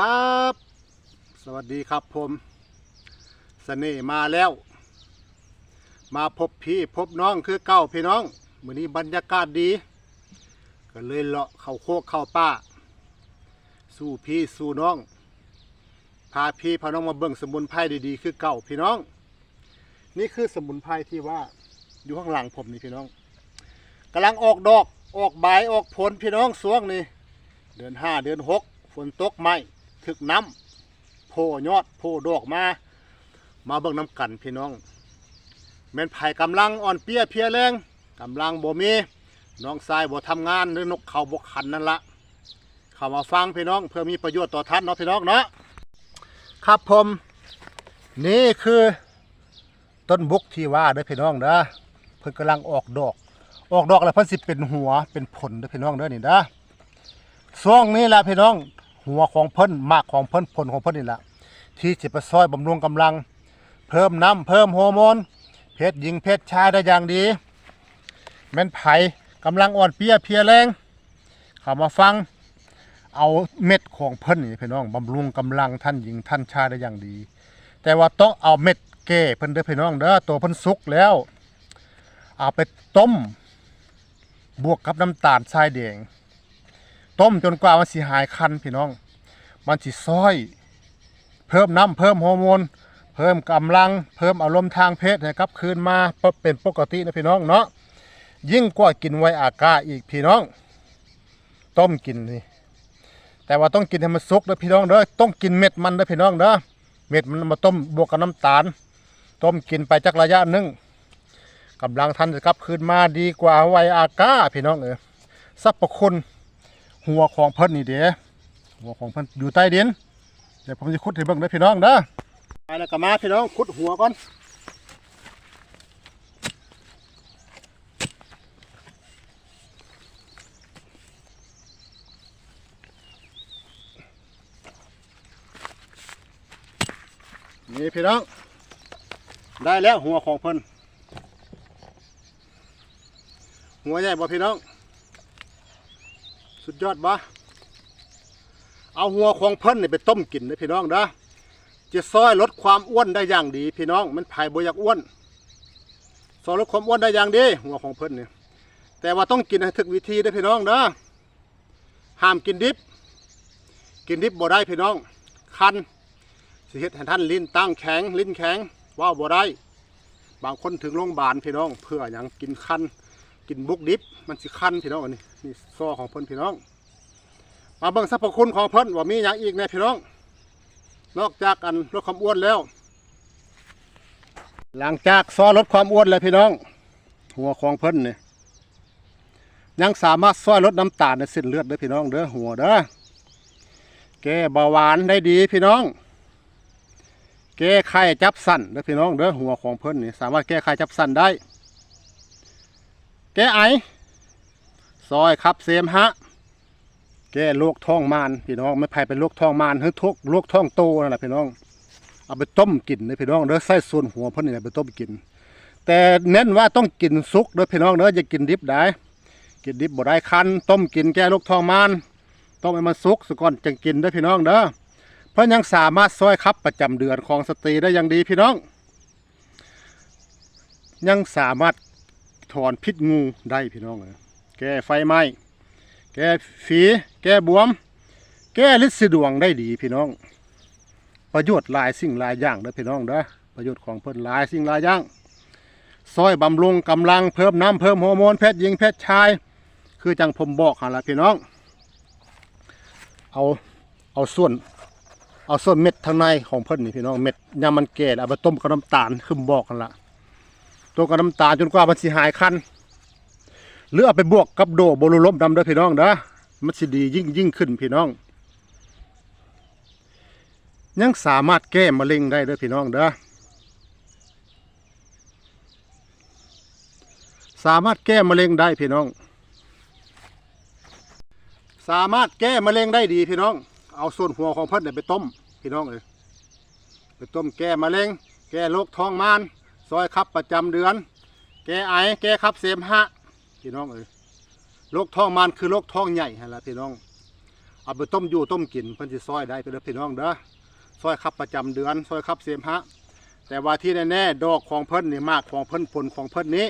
ครับ สวัสดีครับผมเสน่ห์มาแล้ว มาพบพี่พบน้องคือเก้าพี่น้องมือนี้บรรยากาศดี ก็เลยเลาะเข้าโคกเข้าป่าสู่พี่สู่น้อง พาพี่พาน้องมาเบิ่งสมุนไพรดีๆ คือเก่าพี่น้อง นี่คือสมุนไพรที่ว่าอยู่ข้างหลังผมนี่พี่น้องกำลังออกดอกออกใบออกผลพี่น้องสวงนี่ เดือนห้าเดือนหกฝนตกไหม ถึกน้ำโพยอดโพดอกมา มาเบิ่งน้ำกันพี่น้องแม่นไผ่กำลังอ่อนเปียเพียแรงกำลังบ่มีน้องชายบ่ทำงานหรือนกเขาบ่ขันนั่นละเข้ามาฟังพี่น้อง เพื่อมีประโยชน์ต่อท่านเนาะพี่น้องเนาะครับผมนี่คือต้นบุกที่ว่าเด้อพี่น้องเด้อเพิ่นกำลังออกดอก ออกดอกแล้วเพิ่นสิเป็นหัวเป็นผลเด้อพี่น้องเด้อนี่เด้อช่วงนี้แหละพี่น้อง หัวของเพิ่นมากของเพิ่นผลของเพิ่นนี่แหละที่จะไปซอยบำรุงกำลัง เพิ่มน้ำเพิ่มฮอร์โมนเพศหญิงเพศชายได้อย่างดี แม่นไผ่กำลังอ่อนเปียเพียแรงเข้ามาฟังเอาเม็ดของเพิ่นนี่พี่น้องบำรุงกำลังท่านหญิงท่านชายได้อย่างดี แต่ว่าต้องเอาเม็ดแก่เพิ่นเด้อพี่น้องเด้อตัวเพิ่นสุกแล้ว เอาไปต้ม บวกกับน้ำตาลทรายแดง ต้มจนกว่ามันสิหายคันพี่น้อง มันสิซอย เพิ่มน้ำเพิ่มฮอร์โมนเพิ่มกำลัง เพิ่มอารมณ์ทางเพศให้กลับ คืนมาเป็นปกตินะพี่น้องเนาะยิ่งกว่ากินไวอากาอีกพี่น้อง ต้มกินนี่แต่ว่าต้องกินให้มันสุกเด้อพี่น้องเด้อต้องกินเม็ดมันเด้อพี่น้องเด้อเม็ดมันมาต้มบวกกับน้ำตาล ต้มกินไปจักระยะหนึงกำลังทันจะกลับคืนมาดีกว่าไวอากาพี่น้องเออสรรพคุณ หัวของเพิ่นนี่เด้หัวของเพิ่นอยู่ใต้ดิน เดี๋ยวผมจะขุดให้เบิ่งเด้อพี่น้องเด้อไปแล้วก็มาพี่น้องขุดหัวก่อนนี่พี่น้อง ได้แล้วหัวของเพิ่นหัวใหญ่บ่พี่น้อง สุดยอดบ่เอาหัวของเพิ่นนี่ไปต้มกินนะพี่น้องเด้อจะซอยลดความอ้วนได้อย่างดี พี่น้องมันไผ่บอยากอ้วนซอยลดความอ้วนได้อย่างดี หัวของเพิ่นนี่ยแต่ว่าต้องกินให้ถึกวิธีเด้พี่น้องเด้อห้ามกินดิบ กินดิบบ่ได้พี่น้อง คันสิเฮ็ดให้ท่านลิ้นตั้งแข็งลิ้นแข็งว่าบ่ได้ บางคนถึงโรงพยาบาลพี่น้อง เพื่อหยังกินคัน กินบุกดิบมันสิคันพี่น้องอันนี้นี่ซอของเพิ่นพี่น้อง มาเบิ่งสรรพคุณของเพิ่นว่ามีอย่างอีกในพี่น้อง นอกจากอันลดความอ้วนแล้ว หลังจากซอลดความอ้วนแล้วพี่น้อง หัวของเพิ่นนี่ยังสามารถซอยลดน้ำตาลในเส้นเลือดได้พี่น้องเด้อหัวเด้อแก้เบาหวานได้ดีพี่น้อง แก้ไข้จับสั้นเด้อพี่น้องเด้อหัวของเพิ่นนี่สามารถแก้ไข้จับสั้นได้ แก้ไอ ซอยขับเสมหะแก้โรคท้องมานพี่น้องไม่ไผ่เป็นโรคท้องมานหรือทุกโรคท้องโตนั่นแหละพี่น้อง เอาไปต้มกินเลยพี่น้องเด้อใส่ส่วนหัวเพิ่นนี่แหละไปต้มกิน แต่เน้นว่าต้องกินสุกเด้อพี่น้องเด้ออย่ากินดิบได้ กินดิบบ่ได้คันต้มกินแก้โรคท้องมานต้มให้มันสุกซะก่อนจึงกินเด้อพี่น้องเด้อเพิ่นยังสามารถซอยขับประจำเดือนของสตรีได้อย่างดีพี่น้อง ยังสามารถ ถอนพิษงูได้พี่น้องเอ้ยแก้ไฟไหม้แก้ฝีแก้บวม แก้ลิดสีดวงได้ดีพี่น้อง ประโยชน์หลายสิ่งหลายอย่างเด้อพี่น้องเด้อประโยชน์ของเพิ่นหลายสิ่งหลายอย่างซอยบำรุงกำลังเพิ่มน้ำเพิ่มฮอร์โมนเพศหญิงเพศชาย คือจังผมบอกหันละพี่น้อง เอาเอาส่วน เอาส่วนเม็ดทางในของเพิ่นนี่พี่น้องเม็ดยามันแก่แล้วเอาไปต้มกับน้ำตาลคือผมบอกกันละ ตัวกับน้ำตาลจนกว่ามันสิหายคันหรือเอาไปบวกกับโดโบโลลมดำเด้อพี่น้องเด้อมันสิดียิ่งยิ่งขึ้นพี่น้อง ยังสามารถแก้มะเร็งได้เด้อพี่น้องเด้อสามารถแก้มะเร็งได้พี่น้อง สามารถแก้มะเร็งได้ดีพี่น้อง เอาส่วนหัวของเพิ่นเนี่ยไปต้มพี่น้องเลยไปต้มแก้มะเร็ง แก้โรคท้องมาน ซอยขับประจำเดือน แก้ไอแก้ขับเสมหะพี่น้องเอ้ยโรคท้องมันคือโรคท้องใหญ่ฮะละพี่น้องเอาไปต้มอยู่ต้มกินเพิ่นสิซอยได้ก็เด้อพี่น้องเด้อซอยคับประจำเดือนซอยคับเสมหะแต่ว่าที่แน่ๆดอกของเพิ่นนี่มากของเพิ่นผลของเพิ่นนี้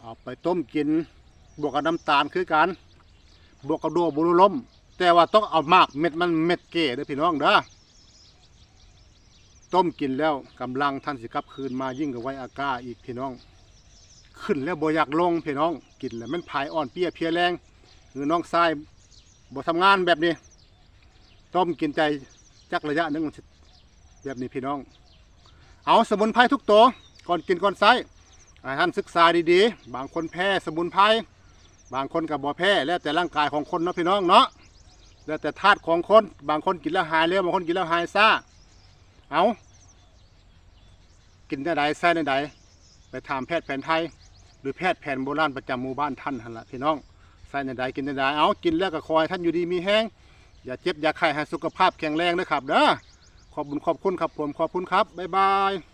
เอาไปต้มกินบวกกับน้ำตาลคือกันบวกกับโดบุรุลมแต่ว่าต้องเอามากเม็ดมันเม็ดเก๋เด้อพี่น้องเด้อ ต้มกินแล้วกำลังท่านสิกลับคืนมายิ่งกับไว้อากาอีกพี่น้อง ขึ้นแล้วบ่อยากลงพี่น้องกินแล้วมันผายอ่อนเปียเพียแรงหรือน้องทรายบ่ทำงานแบบนี้ ต้มกินใจจักระยะหนึงมันสิแบบนี้พี่น้อง เอาสมุนไพรทุกตัวก่อนกินก่อนใช้ท่านศึกษาดีๆ บางคนแพ้สมุนไพรบางคนกับบ่แพ้แล้วแต่ร่างกายของคนเนาะพี่น้องเนาะแล้วแต่ธาตุของคน บางคนกินแล้วหายเร็วบางคนกินแล้วหายซ่า เอากินได้ใดแซ่ได้ใดไปถามแพทย์แผนไทย หรือแพทย์แผนโบราณประจำหมู่บ้านท่านหันละพี่น้องใส่ในใดกินในใดเอากินแล้วก็คอยท่านอยู่ดีมีแห้งอย่าเจ็บอย่าไข้ให้สุขภาพแข็งแรงนะครับเด้อขอบคุณขอบคุณครับผมขอบคุณครับบ๊ายบาย